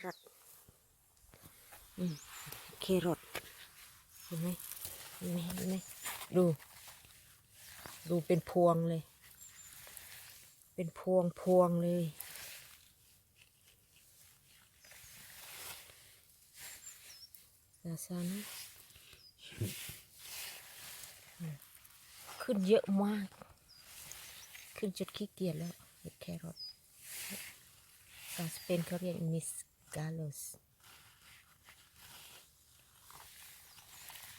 พื่อนๆเห็ดแครอทอืมแครอทเห็นไหมเห็นไหมเห็นไหมดู ดูเป็นพวงเลย เป็นพวงพวงเลยซาซานะอืมขึ้นเยอะมาก ขึ้นจนขี้เกียจแล้วเห็ดแครอทภาษาสเปนเขาเรียกมิส กาโลส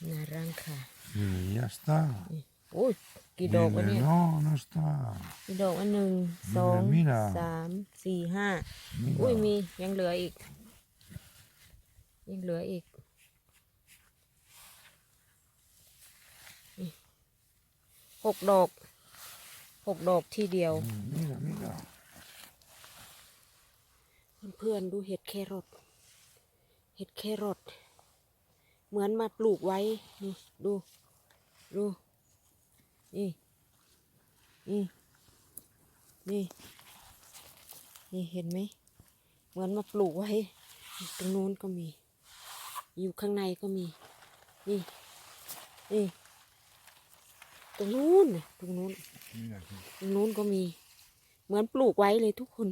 นารังค่ะ Mm, ya está. โอ้ยกี่ดอกวะ Dile, เนี่ย no, no está. กี่ดอกวะหนึ่งสอง Mira. สามสี่ห้า Mira. อุ้ยมียังเหลืออีก ยังเหลืออีกนี่หกดอกหกดอกทีเดียว Mm, Mira, mira. เพื่อนๆดูเห็ดแครอทเห็ดแครอทเหมือนมาปลูกไว้นี่ดูดูนี่นี่นี่นี่เห็นไหมเหมือนมาปลูกไว้ตรงนู้นก็มี อยู่ข้างในก็มี นี่นี่ตรงนู้นน่ะตรงนู้น Mira aquí. ตรงนู้นก็มี เหมือนปลูกไว้เลยทุกคน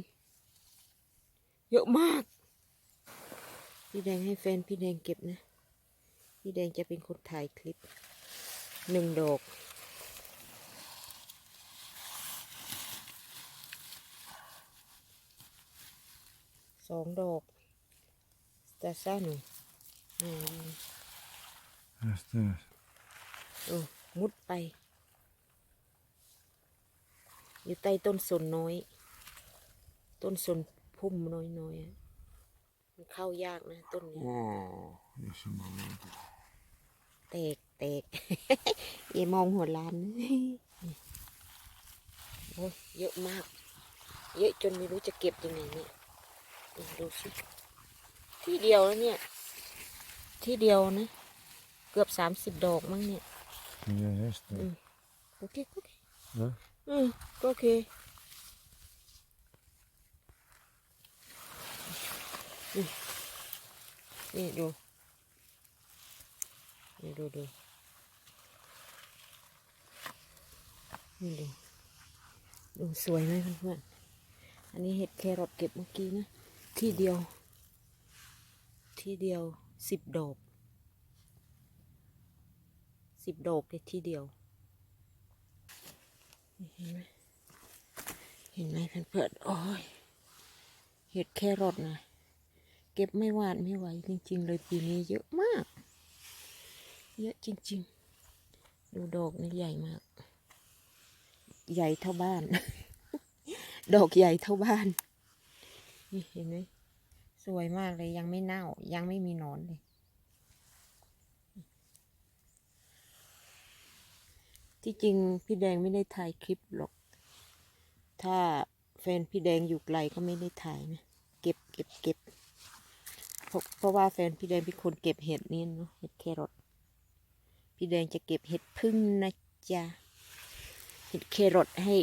เยอะมาก พี่แดงให้แฟนพี่แดงเก็บนะ พี่แดงจะเป็นคนถ่ายคลิปหนึ่งดอกสองดอกตาซ่าหนูอืม Este es. โอ้มุดไป อยู่ใต้ต้นสนน้อย ต้นสน พุ่มน้อยๆอะมันเข้ายากนะต้นนี้ Oh, ese momento. แตกแตก อย่ามองหัวล้าน โอ้ยเยอะมาก เยอะจนไม่รู้จะเก็บยังไงเนี่ยนี่ดูสิ ที่เดียวแล้วเนี่ย ที่เดียวนะ เกือบสามสิบดอกมั้งเนี่ย Mira este. Mm. โอเคโอเค ¿Eh? อืมก็โอเค นี่นี่ดู นี่ดูดูนี่ดู ดูสวยไหมเพื่อนๆ อันนี้เห็ดแครอทเก็บเมื่อกี้นะ ที่เดียว ที่เดียวสิบดอกสิบดอกเลยที่เดียว เห็นไหมเห็นไหมเพื่อนๆ โอ้ย เห็ดแครอทนะ เก็บไม่วาดไม่ไหวจริง ๆ เลยปีนี้เยอะมาก เยอะจริง ๆ ดูดอกนี่ใหญ่มาก ใหญ่เท่าบ้าน ดอกใหญ่เท่าบ้านนี่เห็นไหมสวยมากเลยยังไม่เน่า ยังไม่มีหนอนเลย ที่จริงพี่แดงไม่ได้ถ่ายคลิปหรอก ถ้าแฟนพี่แดงอยู่ไกลก็ไม่ได้ถ่ายนะ เก็บเก็บเก็บ เพราะเพราะว่าแฟนพี่แดงเป็นคนเก็บเห็ดนี่เนาะเห็ดแครอทพี่แดงจะเก็บเห็ดพึ่งนะจ๊ะเห็ดแครอทให้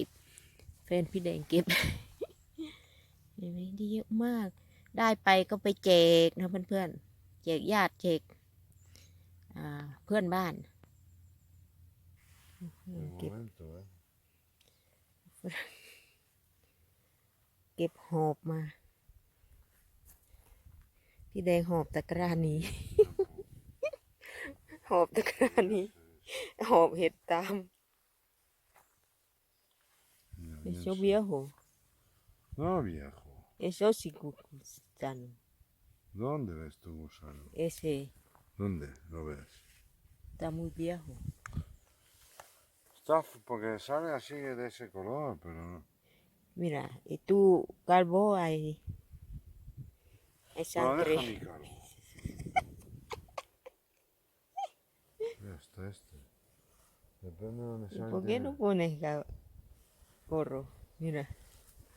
แฟนพี่แดงเก็บเห็นไหมดีเยอะมาก ได้ไปก็ไปแจกนะเพื่อนๆแจกญาติแจกอ่าเพื่อนบ้าน De เก็บ momento, ¿eh? เก็บหอบมา พี่แดงหอบตะกร้านี้ หอบตะกร้านี้ หอบเห็ดตาม Mira, เอ bien โชเบียโห No, viejo. เอโชสิกุจัน ¿Dónde ves tu gusano? เอเซ ¿Dónde lo ves? ตามุยเบียโห Está f- porque sale así de ese color, pero no. Mira, y tú, calvo, hay. Hay Bueno, sangre. deja mi calvo. Ya está este. Depende de dónde ¿Y sale. por qué no pones ga- gorro? Mira,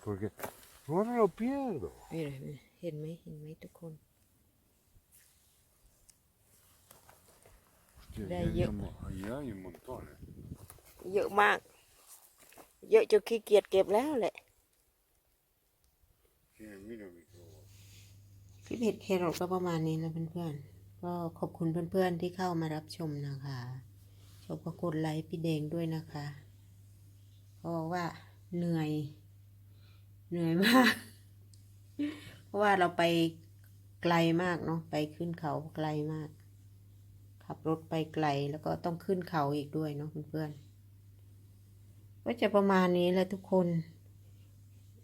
Porque no me lo pierdo. mira, mira. เห็นไหมเห็นไหมทุกคน Hostia, De ahí ahí yo- hay, un mo- ahí hay un montón, ¿eh? เยอะมากเยอะจนขี้เกียจเก็บแล้วแหละ Tiene almeno micro. คลิปเห็ดแครอทก็ประมาณนี้นะเพื่อนๆ ก็ขอบคุณเพื่อนๆที่เข้ามารับชมนะคะชอบก็กดไลค์พี่แดงด้วยนะคะเพราะว่าเหนื่อย เหนื่อยมาก เพราะว่าเราไปไกลมากเนาะไปขึ้นเขาไกลมาก ขับรถไปไกลแล้วก็ต้องขึ้นเขาอีกด้วยเนาะเพื่อนๆก็จะประมาณนี้แหละทุกคน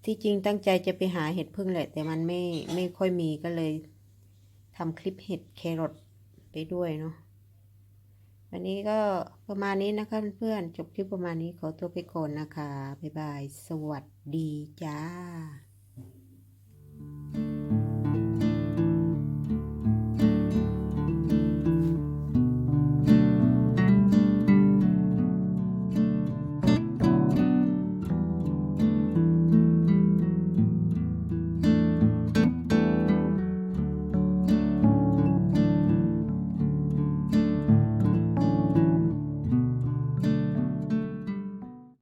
ที่จริงตั้งใจจะไปหาเห็ดพึ่งแหละ แต่มันไม่ไม่ค่อยมีก็เลยทำคลิปเห็ดแครอทไปด้วยเนาะวันนี้ก็ประมาณนี้นะคะเพื่อนๆจบคลิปประมาณนี้ขอตัวไปก่อนนะคะ บ๊ายบาย สวัสดีจ้า